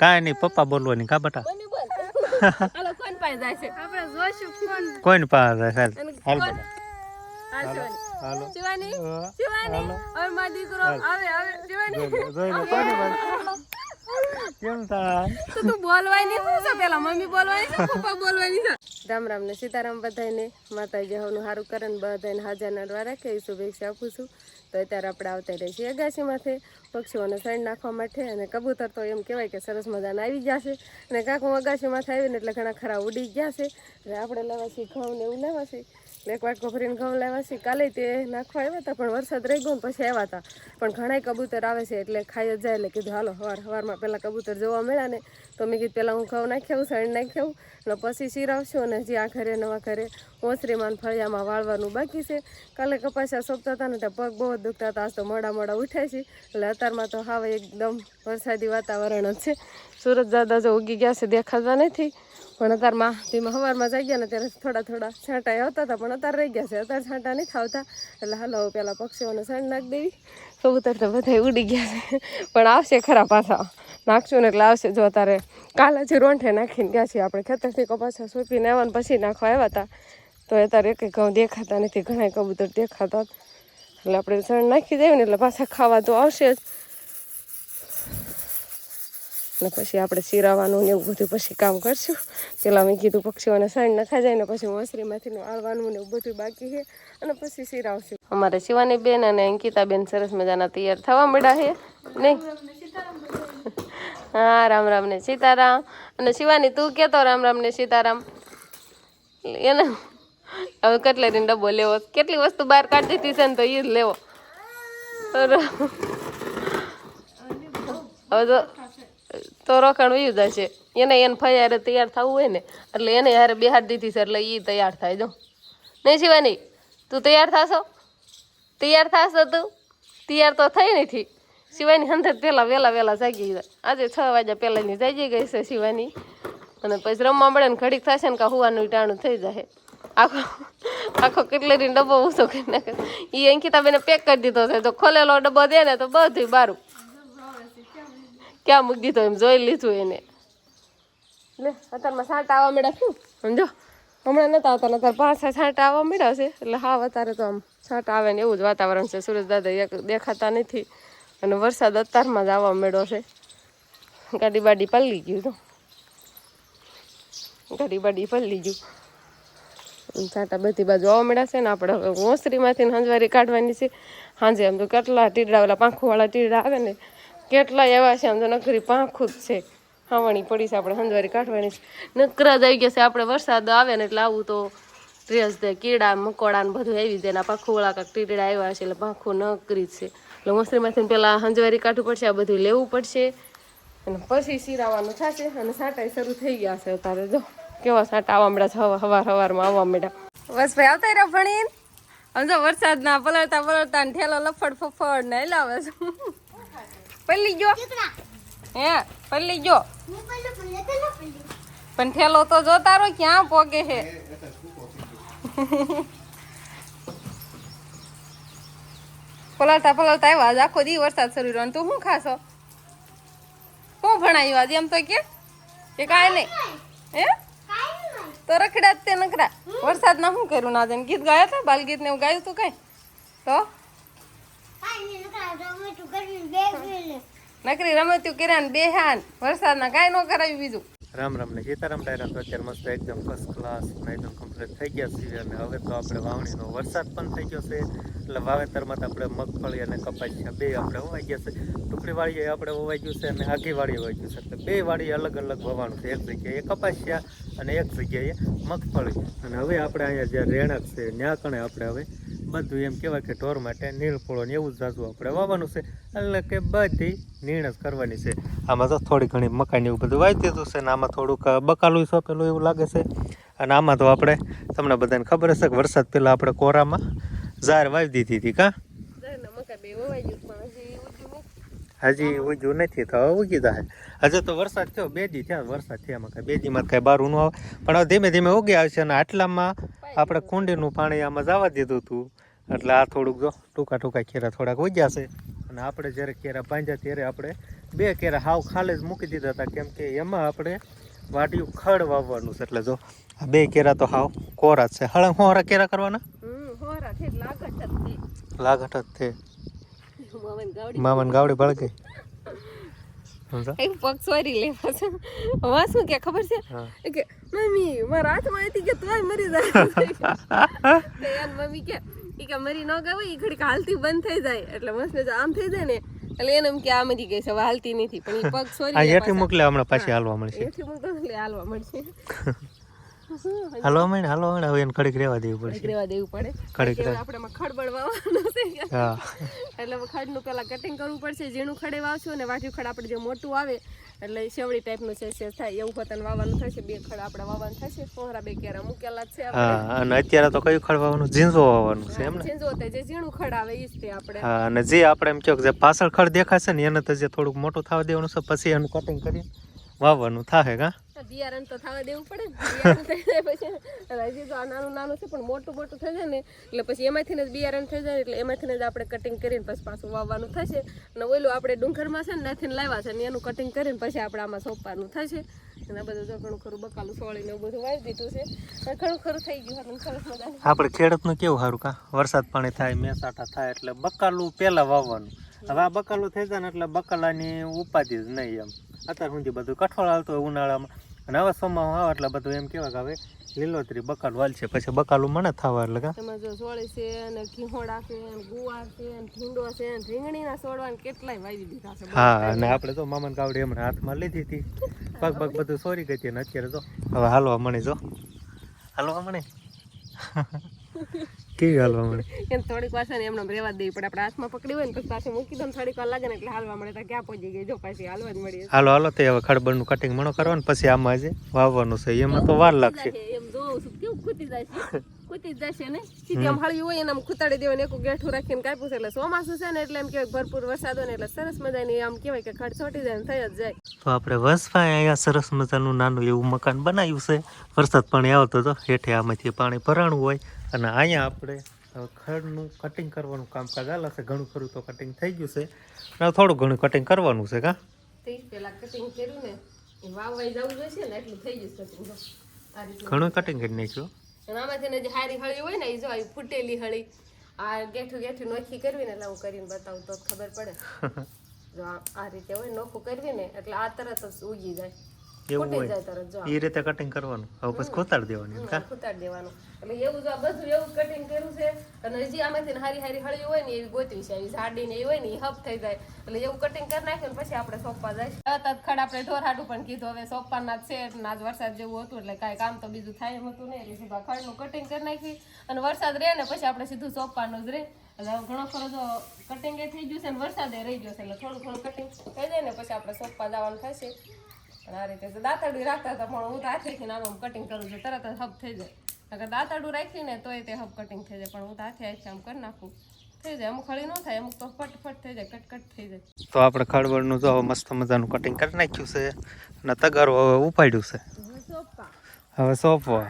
કાંઈ નહીં પપ્પા બોલવાની કા બટા? કોણ પાસે જાય છે હાલ. શિવાની. હાલો. શિવાની? શિવાની? હવે મારો દીકરો આવે આવે. શિવાની? કેમ થા તો તું બોલવાની શું છે? પેલા મમ્મી બોલવાની છે પપ્પા બોલવાની છે? રામ રામ ને સીતારામ બધાને માતાજી હવનું સારું કરે ને બધાને હાજર નડવા રાખે એ શુભેચ્છા આપું છું. તો અત્યારે આપણે આવતા રહીએ છીએ અગાસીમાંથી પક્ષીઓને સણ નાખવા માટે અને કબૂતર તો એમ કહેવાય કે સરસ મજાના આવી જશે અને કાંક હું અગાસીમાંથી આવીને એટલે ઘણા ખરા ઉડી ગયા છે. એટલે આપણે લેવા છીએ ઘઉં ને એવું લેવા છીએ. એક વાટકો ભરીને ઘઉં લેવા છે. કાલે તે નાખવા આવ્યા હતા, પણ વરસાદ રહી ગયો પછી આવ્યા હતા. પણ ઘણાય કબૂતર આવે છે, એટલે ખાઈ જ જાય એટલે કીધું, હાલો સવાર સવારમાં પહેલાં કબૂતર જોવા મળ્યા ને, તો મેં કીધું, પહેલાં હું ઘઉં નાખ્યું સણ નાખ્યું એટલે પછી શીરાવશું અને જે આ ઘરે નવા ઘરે ઓસરીમાં ફળિયામાં વાળવાનું બાકી છે. કાલે કપાસા સોંપતા હતા ને તો પગ બહુ જ દુખતા હતા, આજ તો મોડા મોડા ઉઠાય છે એટલે અત્યારમાં તો હાવ એકદમ વરસાદી વાતાવરણ જ છે. સુરત દાદા જો ઉગી ગયા છે દેખાતા નથી. પણ અત્યારમાં તેમાં સવારમાં જાગ્યા ને ત્યારે થોડા થોડા છાંટા આવતા હતા, પણ અત્યારે રહી ગયા છે. અત્યારે છાંટા નથી આવતા. એટલે હાલો પેલા પક્ષીઓને છાંટ નાખી દેવી. કબૂતર તો બધા ઉડી ગયા છે. પણ આવશે ખરા પાછા. નાખશું ને એટલે આવશે. જો અત્યારે કાલે જે રોંઠે નાખીને ગયા છીએ આપણે. ખેતરથી કપાસા સોંપીને આવ્યા ને પછી નાખવા આવ્યા હતા. તો અત્યારે એક ઘઉં દેખાતા નથી. ઘણા કબૂતર દેખાતા એટલે આપણે સણ નાખી દેવી ને એટલે પાછા ખાવા તો આવશે જ. ને પછી આપણે સિરાવાનું ને એવું બધું પછી કામ કરશું. પેલા મેં કીધું પક્ષીઓને સણ નખાઈ જાય ને પછી મસરીમાંથી આળવાનું ને એવું બધું બાકી છે. અને પછી સિરાવશું અમારે શિવાની બેન અને અંકિતા બેન સરસ મજાના તૈયાર થવા મળ્યા છે. નહીં? હા, રામ રામ ને સીતારામ. અને શિવાની તું કેતો રામ રામ ને સીતારામ. એને હવે કટલેરીનો ડબ્બો લેવો. કેટલી વસ્તુ બહાર કાઢી દીધી છે ને તો એ જ લેવો. હવે તો તો રોકાણ વયું જશે એને એને ફયારે તૈયાર થવું હોય ને, એટલે એને યારે બેહાડ દીધી છે, એટલે એ તૈયાર થાય. જો. નહીં શિવાની, તું તૈયાર થાશો? તૈયાર થશો તું? તૈયાર તો થઈ નથી. શિવાની હંધર પહેલાં વહેલા વહેલા જાગી જાય આજે છ વાગ્યા પહેલાંની જાગી ગઈ છે શિવાની. અને પછી રમવા મળે ને ઘડીક થશે ને કાં હુવાનું ટાણું થઈ જાય આખો આખો કેટલીનો ડબ્બો ઊંચો કરી નાખે. એ અંકિતાબેને પેક કરી દીધો છે. જો ખોલેલો ડબ્બો દે ને તો બધું બારું. ક્યાં મૂકી દીધો એમ જોઈ લીધું એને. લે અત્યારમાં છાંટા આવવા મળ્યા શું સમજો? હમણાં નતા આવતા નતા પાછા છાંટા આવવા મળ્યા છે. એટલે હા અત્યારે તો આમ છાંટા આવે ને એવું જ વાતાવરણ છે. સુરજ દાદા એક દેખાતા નથી. અને વરસાદ અત્યારમાં જ આવવા મળ્યો છે. ગાડી બાડી પલળી ગયું તો. ગાડી બાડી પલળી ગયું. છાંટા બધી બાજુ આવવા મળ્યા છે ને આપણે હવે ઓસરીમાંથી હંજવારી કાઢવાની છે. સાંજે આમ તો કેટલા ટીડા ઓલા પાંખોવાળા ટીડા આવે ને કેટલા એવા છે, આમ તો નકરી પાંખું જ છે. ખાવાની પડી છે, આપણે હંજવારી કાઢવાની છે. નકરા જ આવી ગયા છે, આપણે વરસાદ આવે ને એટલે આવું તો ડ્રેસ દે, કીડા, મકોડા ને બધું આવી જાય એના વળા કાંક ટીડા આવ્યા છે, એટલે પાંખું નકરી જ છે. એટલે ઓસરીમાંથી પહેલાં હંજવારી કાઢવું પડશે, આ બધું લેવું પડશે. અને પછી સિરાવાનું થશે, અને સાંટા શરૂ થઈ ગયા છે અત્યારે જો. કેવા સાંટા આવવા મળ્યા છે, હવા, હવાર હવારમાં આવવા મળ્યા બસ ભાઈ, આવતા રહ્યા ભણીને? આમ જો વરસાદના પલળતા પલળતા ને ઠેલો લફડ ફફડ ને લાવે છે. પલ્લી ગયો હે પલ્લી ગયો પણ ઠેલો તો જોતા રહો ક્યાં પોગે છે. પલળતા પલળતા આવ્યા આજ આખો દી વરસાદ શરૂ રહ્યો તું શું ખાશો? શું ભણાયું આજે એમ તો કે કે કાંઈ નહીં. હે? તો રખડ્યા જ તે નકરા. વરસાદ ના શું કર્યું ના જેમ ગીત ગાયા હતા? બાલગીત ને એવું ગાયું તું કઈ? તો? નકરી રમત્યું કર્યા ને બેહાન. વરસાદના કાંઈ ન કરાવ્યું બીજું. રામ રામ ને સીતારામ ડાયરા તો અત્યારે મસ્ત એકદમ ફર્સ્ટ ક્લાસ એકદમ કમ્પ્લીટ થઈ ગયા છીએ અને હવે તો આપણે વાવણીનો વરસાદ પણ થઈ ગયો છે. એટલે વાવેતરમાં તો આપણે મગફળી અને કપાસિયા બે આપણે હોવાઈ ગયા છે. ટુકડી વાળીએ આપણે હોવાઈ ગયું છે અને આઘી વાળી હોવાઈ ગયું છે. એટલે બે વાળી અલગ અલગ વવાણું છે. એક જગ્યાએ કપાસિયા અને એક જગ્યાએ મગફળી. અને હવે આપણે અહીંયા જે રહેણાંક છે ત્યાં કણે આપણે હવે બધું એમ કહેવાય કે ઢોર માટે નીલફોળો ને એવું જ જાજુ આપણે વાવવાનું છે. એટલે કે બધી નીણ જ કરવાની છે. આમાં તો થોડી ઘણી મકાઈ એવું બધું વાવી દીધું છે ને આમાં થોડુંક બકાલું સોંપેલું એવું લાગે છે. અને આમાં તો આપણે, તમને બધાને ખબર હશે કે વરસાદ પહેલાં આપણે કોરામાં ઝાર વાવી દીધી હતી કાં મકા બે વવાઈ ગયું પણ હજી ઉગ્યું નથી હજી ઉગ્યું નથી તો ઉગી જાય હજુ તો વરસાદ થયો બે દી થયા વરસાદ થયા કાંઈ. બે દીમાં કાંઈ બારું ન આવે. પણ હવે ધીમે ધીમે ઉગી આવશે અને આટલામાં આપણે કુંડીનું પાણી આમાં જવા દીધું હતું. એટલે આ થોડુંક જો ટૂંકા ટૂંકા કેરા થોડાક ઉગ્યા છે. અને આપણે જ્યારે કેરા બાંધ્યા ત્યારે આપણે બે કેરા હાવ ખાલી જ મૂકી દીધા હતા. કેમ કે એમાં આપણે વાટિયું ખડ વાવવાનું છે. એટલે જો આ બે કેરા તો હાવ કોરા જ છે. હળ હોરા કેરા કરવાના? લાગત જ તે લાગટ જ છે. મામન ગાવડી બળગે એક પગ સોરી લે છે હવા શું કે ખબર છે? કે મમ્મી મારા હાથમાં હતી કે તોય મરી જાય. યાર મમ્મી કે ઈ કે મરી ન ગયો ઈ ઘડીક હાલતી બંધ થઈ જાય. એટલે મસ્ત જો આમ થઈ જાય ને એટલે એને એમ કે આ મરી ગઈ છે હાલતી નથી. પણ ઈ પગ સોરી આ હેઠી મોકલે હમણાં પાછી હાલવા મળશે. એથી મૂકતો હાલવા મળશે. હાલવા મેડ હલો મેડ હવે એને કડીક રેવા દેવું પડે રેવા દેવું પડે. કડીક રહે આપણે ખડ બળવાનું છે હા. એટલે ખડનું પેલા કટિંગ કરવું પડશે ઝીણું ખડે વાવશું અને વાટ્યું ખડ આપણે જે મોટું આવે એટલે શેવડી ટાઈપનું છે છે થાય. એવું ખતન વાવવાનું થશે બે ખડ આપણે વાવવાનું થશે. સોહરા બે કેરા મૂકેલા છે હા અને અત્યારે તો કયું ખડ વાવવાનું? ઝીંઝો વાવવાનું છે એમ ને? ઝીંઝો તે જે ઝીણું ખડ આવે ઈ જ તે આપણે. હા અને જે આપણે એમ કહો કે જે પાછળ ખડ દેખાશે ને એને તો જે થોડુંક મોટું થવા દેવાનું છે પછી એનું કટિંગ કરી વાવવાનું થાય કા બિયારણ તો થવા દેવું પડે ને. પછી. હજી તો આ નાનું નાનું છે, પણ મોટું મોટું થઈ જાય ને, એટલે પછી એમાંથી જ બિયારણ થઈ જાય, એટલે એમાંથી જ આપણે કટિંગ કરીને પછી પાછું વાવવાનું થશે. અને ઓલું આપણે ડુંગરમાં છે ને નથી લાવ્યા છે, ને એનું કટિંગ કરીને પછી આપણે આમાં સોંપવાનું થશે. અને બધું તો ઘણું ખરું બકાલું સોળીને બધું વાવી દીધું છે. ઘણું ખરું થઈ ગયું સરસ મજાનું આપણે ખેડૂતનું કેવું સારું કા? વરસાદ પાણી થાય મેસાટા થાય, એટલે બકાલું પહેલાં વાવવાનું. હવે આ બકાલું થઈ જાય ને, એટલે બકાલાની ઉપાધિ જ નહીં એમ. અત્યાર સુધી બધું કઠોળ આવતું હોય ઉનાળામાં. અને હવે સોમામાં આવે એટલે બધું એમ કેવા કે હવે લીલોતરી બકાલ વાલશે પછી બકાલું મને થવા એટલે કા. એમાં જો સોળી છે અને ઘીહોડા છે અને ગુવાર છે અને ઢીંડો છે અને રીંગણીના સોડવા ને કેટલાય વાવી દીધા છે. હા અને આપણે તો મામન કાવડી હમણાં હાથમાં લીધી હતી. પગ પગ બધું સોરી ગઈ હતી અને અત્યારે તો હવે હાલવા મળી જો. હાલવા મળી. કેવી હાલવા મળે? એમ થોડીક વાર છે ને એમને રેવા જ દેવી પડે. આપણે હાથમાં પકડી હોય ને પછી પાછી મૂકી દો થોડીક વાર લાગે ને એટલે હાલવા મળે. તો ક્યાં પહોંચી ગઈ? જો પાછી હાલવા જ મળી હાલો હાલો તે હવે ખડબડનું કટિંગ મણો કરવાનું પછી આમાં આજે વાવવાનું છે એમાં તો વાર લાગશે. એમ જોઉં છું. કેવું ખૂટી જાય છે? જ જશે ને? સીધી આમ હોય એને આમ ખૂતાડી દેવાનું એક ગેઠું રાખીને કાપ્યું છે એટલે ચોમાસું છે ને એટલે એમ કહેવાય ભરપૂર વરસાદ હોય ને એટલે સરસ મજાની આમ કહેવાય કે ખડ છોટી જાય ને થઈ જ જાય. તો આપણે વસવાય અહીંયા સરસ મજાનું નાનું એવું મકાન બનાવ્યું છે. વરસાદ પાણી આવતો તો હેઠે આમાંથી પાણી ભરાણું હોય અને અહીંયા આપણે ખડનું કટિંગ કરવાનું કામકાજ હાલે છે. ઘણું ખરું તો કટિંગ થઈ ગયું છે. અને થોડું ઘણું કટિંગ કરવાનું છે કા? તે કટિંગ કર્યું ને વાવવાઈ જવું જોઈએ ને એટલું થઈ ગયું કટિંગ ઘણું કટિંગ કરી નાખ્યું? આમાંથી જે હારી હળી હોય ને એ જો ફૂટેલી હળી આ ગેઠું ગેઠું નોખી કરવી ને એટલે હું કરીને બતાવું તો ખબર પડે. જો આ રીતે હોય નોખું કરવી ને એટલે આ તરત જ ઉગી જાય. એવું હોય. એ રીતે કટિંગ કરવાનું. હવે પછી ખોતાડી દેવાની કા? ખોતાડ દેવાનું. એટલે એવું જો આ બધું એવું કટિંગ કર્યું છે અને હજી આમાંથી હારી હારી હળી હોય ને એવી ગોતવી છે એવી ઝાડી ને એવી હોય ને એ હપ થઈ જાય. એટલે એવું કટિંગ કરી નાખ્યું પછી આપણે સોંપવા જાય તત્ખડ આપણે ઢોર હાટું પણ કીધું હવે સોંપવાના જ છે એટલે આજ વરસાદ જેવું હતું એટલે કાંઈ કામ તો બીજું થાય એમ હતું નહીં. એટલે સીધા ખડનું કટિંગ કરી નાખી અને વરસાદ રહે ને પછી આપણે સીધું સોંપવાનું જ રહે. એટલે ઘણો ખરો જો કટિંગ થઈ ગયું છે ને વરસાદે રહી ગયો છે એટલે થોડું થોડું કટિંગ થઈ જાય ને પછી આપણે સોંપવા જવાનું થશે. આ રીતે જો રાખતા હતા પણ હું તો હાથેથી આમ કટિંગ કરું છું. તરત જ હબ થઈ જાય. અગર દાંતરડું રાખીને તોય તે હબ કટિંગ થઈ જાય પણ હું તો હાથે હાથે આમ કરી નાખું. થઈ જાય. અમુક ખળી ન થાય અમુક તો ફટફટ થઈ જાય કટકટ થઈ જાય. તો આપણે ખડબડનું જો મસ્ત મજાનું કટિંગ કરી નાખ્યું છે અને તગારો હવે ઉપાડ્યું છે. હવે હવે સોંપવા.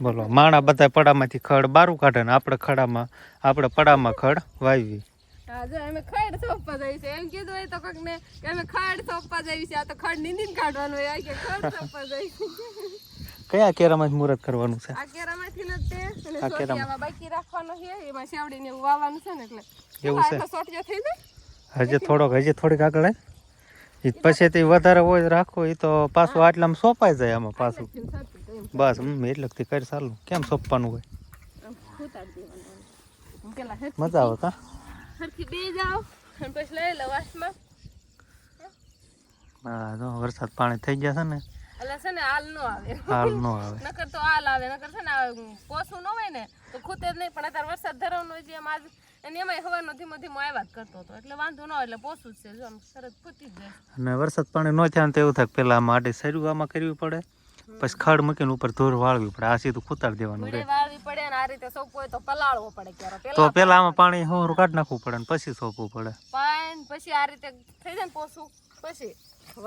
બોલો માણા બધા પડામાંથી ખડ બારું કાઢે ને આપણે ખડામાં આપણે પડામાં ખડ વાવી હા જો અમે ખડ સોંપવા જઈએ છે એમ કીધું હોય તો કોક ને કે અમે ખડ સોંપવા જઈએ છે આ તો ખડ નીંદીને કાઢવાનું હોય. કે ખડ સોંપવા જઈએ કયા કેરામાં મુહૂર્ત કરવાનું છે? આ કેરામાંથી જ તે. અને સોટિયામાં બાકી રાખવાનો છે. એમાં શેવડીને એવું વાવવાનું છે ને એટલે. એવું છે. આ થઈ જાય. હજી થોડોક હજી થોડીક આગળ પછી તે વધારે હોય રાખો. એ તો પાછું આટલામાં સોંપાઈ જાય આમાં પાછું. બસ હમ એટલેથી કરી સારું કેમ સોંપવાનું હોય? મજા આવે કા? હરખી બે જાઓ. અને પછી લઈ લો વાસમાં. હા તો વરસાદ પાણી થઈ ગયા છે ને એટલે છે ને હાલ નો આવે. હાલ નો આવે. નકર તો હાલ આવે નકર છે ને પોસું ન હોય ને તો ખૂતે જ નહીં. પણ અત્યારે વરસાદ ધરાવનો હોય જેમ આજ અને હવાનો ધીમો ધીમો આવ્યા જ કરતો હતો. એટલે વાંધો ન એટલે પોસું જ છે. જો આમ સરસ જ જાય અને વરસાદ પાણી ન થયા ને તો એવું થાય પેલા આમાં આડી આમાં કરવી પડે. પછી ખડ મૂકીને ઉપર ધોર વાળવી પડે. આ સીધું કુતાડી દેવાનું રહે વાળવી પડે ને આ રીતે હોય તો પલાળવો પડે ક્યારે. તો પેલા આમાં પાણી હોરું કાઢ નાખવું પડે ને પછી સોપવું પડે. પાણી પછી આ રીતે થઈ જાય ને પોસું. પછી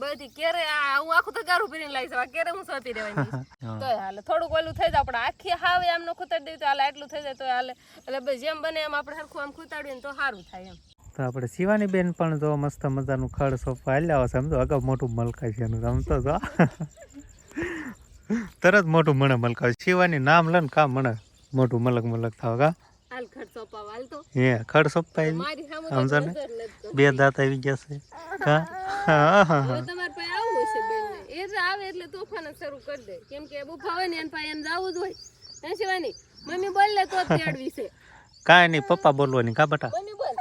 બધી કેરે આ હું આખું તગારું ભરીને લઈ જવા કેરે હું સોંપી દેવાની? તો હાલે. થોડુંક ઓલું થઈ જાય આપણે આખી હાવે આમ નો ખૂતાડી દઈએ તો હાલે. આટલું થઈ જાય તો હાલે. એટલે જેમ બને એમ આપણે સરખું આમ ખુતાડીએ તો સારું થાય એમ. તો આપણે શિવાની બેન પણ જો મસ્ત મજાનું ખડ સોફા હાલ્યા સમજો અગાઉ મોટું મલકાઈ છે એનું. સમજો જો. તરત મોટું મને મલકાય શિવાની નામ લે ને કામ મને મોટું મલક મલક થાવ કા? હે ખડ સોફા આવી? મારી સામે આમ તો જાને? નજર નથી કરતી. બે દાંત આવી ગયા છે. કા? હા હા હવે તમારે પાસે આવું હશે બેન એ જ આવે એટલે તોફાન શરૂ કરી દે. કેમ કે બુફા હોય ને એના પાસે એને જવું જ હોય. હે શિવાની? મમ્મી બોલ તો તેડવી છે. કાંઈ નહીં પપ્પા બોલવાની કા બટા? મમ્મી બોલ.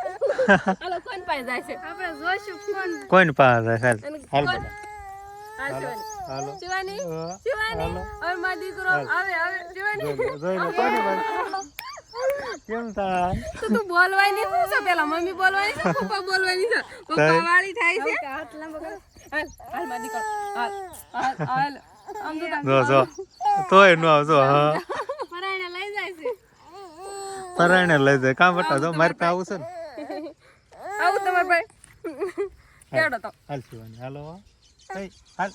હાલો કોણ પાસે જાય છે? આપણે જોઈશું ફોન કોઈને પાસે હાલ. હાલ બટા. હાલ શિવાની. હાલો. શિવાની શિવાની. હવે મારો દીકરો આવે આવે. શિવાની. જોઈ લો, જોઈ લો કેમ થાય? તો તું બોલવાની શું છે? પેલા મમ્મી બોલવાની છે પપ્પા બોલવાની છે? પપ્પા વાળી થાય છે? હાથ લાંબો કર. હાલ હાલ મારી દીકરો. હાલ હાલ હાલ. આમ તો જો આવજો હા. પરાયણે લઈ જાય છે. પરાયણે લઈ જાય. કાં બટા જો મારે પાસે આવું છે ને. આવું તમારે ભાઈ. કેડો તો? હાલ શિવાની. હાલો હાલ.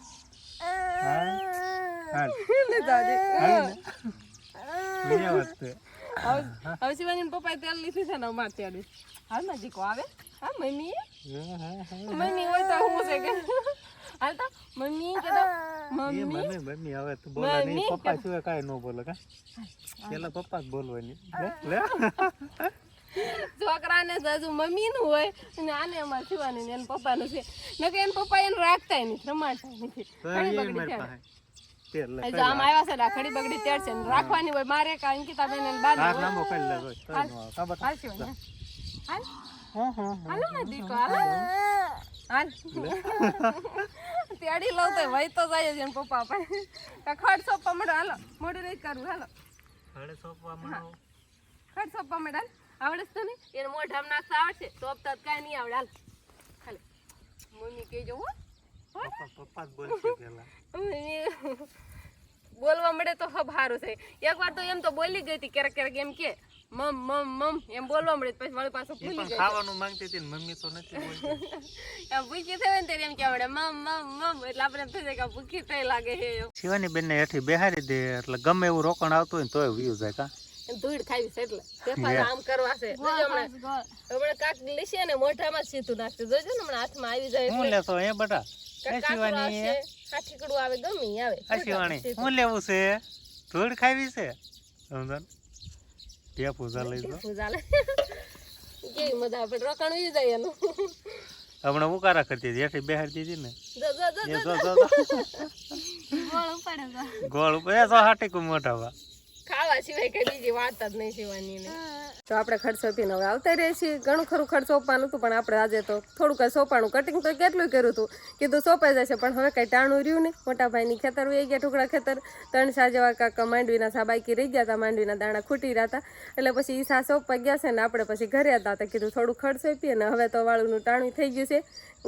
હવે શિવાની પપ્પાએ તેલ લીધું છે ને માર તેડું હાલ દીકો આવે? હા મમ્મી. હા, હા, હા. મમ્મી હોય તો હું છે કે? હાલ તો. મમ્મી કે તો મમ્મી. મને મમ્મી હવે તું બોલે નહીં. પપ્પા સિવાય કાંઈ ન બોલે કા? પેલા પપ્પા જ બોલવાની. લે છોકરાને હજુ મમ્મી નું હોય અને આને અમાર થવાનું ને એના પપ્પાનું છે. નકે એના પપ્પા એને રાખતા નથી રમાડતા નથી. ખડી બગડી તેડે. આમ આવ્યા છે ને આ ખડી બગડી તેડશે ને રાખવાની હોય. મારે કા અંકિતા બેન ને બાર નો હાલ ને દીકો હાલો. હાલ. તેડી લઉં તો વહી તો જાય જ એના પપ્પા પાસે. ખડ સોપવા મળો હાલો મોડું નહીં કરવું હાલો. ખડ સોંપવા. ખડ મળે આવડે છે તને? એને મોઢામાં નાખતા આવડશે? તો તો કાંઈ નહીં આવડે. હાલ. હાલ. મમ્મી કહેજો હો. પપ્પા પપ્પા બોલશે પેલા બોલવા મળે તો હબ સારું છે એકવાર તો એમ તો બોલી ગઈ હતી ક્યારેક ક્યારેક એમ કે મમ મમ મમ. એમ બોલવા મળે પછી વળી પાછું ભૂલી ગઈ ખાવાનું માંગતી હતી મમ્મી તો નથી બોલતી. એમ ભૂખી થઈ ને એમ કે આવડે મમ મમ મમ. એટલે આપણે એમ થઈ જાય કે ભૂખી થઈ લાગે છે શિવાની બેન ને હેઠી બેહારી દે એટલે ગમે એવું રોકણ આવતું હોય ને તોય વ્યૂ જાય કા? ધૂળ ખાવી છે એટલે. ફેફાર આમ કરવા છે. હમણાં હમણાં કાક લેશે ને મોઢામાં સીધું નાખશે. જોજો ને હમણાં હાથમાં આવી જાય હું લેશો એ બટા? આવશે. કાઠીકડું આવે ગમે આવે. આ હું લેવું છે? ધૂળ ખાવી છે? સમજણ? તે પૂજા લઈ લો પૂજા લઈ કેવી મજા આવે રોકાણ ઉઈ જાય એનું. હમણાં ઉકારા કરતી હતી હેઠી બેહાર દીધી ને. જો જો જો જો જો જો. ગોળ ઉપર એ જો હાટી કુ મોટા વા ખાવા સિવાય કઈ બીજી વાત જ નહીં શિવાની ને. આપણે ખર્ચો પીને હવે આવતા રહીએ છીએ. ઘણું ખરું ખર્ચ સોંપવાનું હતું, પણ આપણે આજે તો થોડુંક સોંપાણું કટિંગ તો કેટલું કર્યું હતું. કીધું સોંપાઈ જશે, પણ હવે કઈ ટાણું રહ્યું નહીં. મોટા ભાઈની ખેતર વહી ગયા ટુકડા ખેતર. ત્રણ સા જેવા કાંક માંડવીના સા બાકી રહી ગયા હતા માંડવીના દાણા ખૂટી રહ્યા હતા એટલે પછી ઈ સા સોંપાઈ ગયા છે ને આપણે પછી ઘરે હતા તો કીધું થોડું ખર્ચ સોંપીએ ને હવે તો વાળુંનું ટાણું થઈ ગયું છે.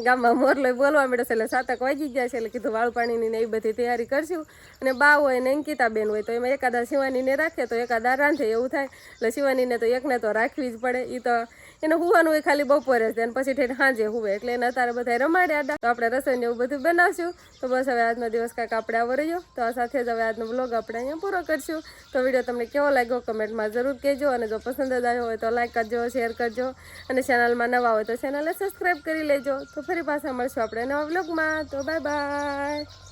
ગામમાં મોરલો બોલવા મળે છે એટલે સાતક વાગી ગયા છે એટલે કીધું વાળું પાણીની ને એ બધી તૈયારી કરશું. અને બા હોય ને અંકિતાબેન હોય તો એમાં એકાદા શિવાનીને રાખે તો એકાદા રાંધે એવું થાય. એટલે શિવાનીને તો એકને તો રાખવી જ પડે. એ તો એને હુવાનું હોય ખાલી બપોરે જ અને પછી ઠેઠ સાંજે હુવે. એટલે એને અત્યારે બધા રમાડ્યા હતા તો આપણે રસોઈને એવું બધું બનાવશું. તો બસ હવે આજનો દિવસ કાંઈક આપણે આવો રહ્યો. તો આ સાથે જ હવે આજનો બ્લોગ આપણે અહીંયા પૂરો કરશું. તો વીડિયો તમને કેવો લાગ્યો કમેન્ટમાં જરૂર કહેજો. અને જો પસંદ આવ્યો હોય તો લાઈક કરજો, શેર કરજો. અને ચેનલમાં નવા હોય તો ચેનલને સબસ્ક્રાઈબ કરી લેજો. તો ફરી પાછા મળશું આપણે નવા બ્લોગમાં તો બાય બાય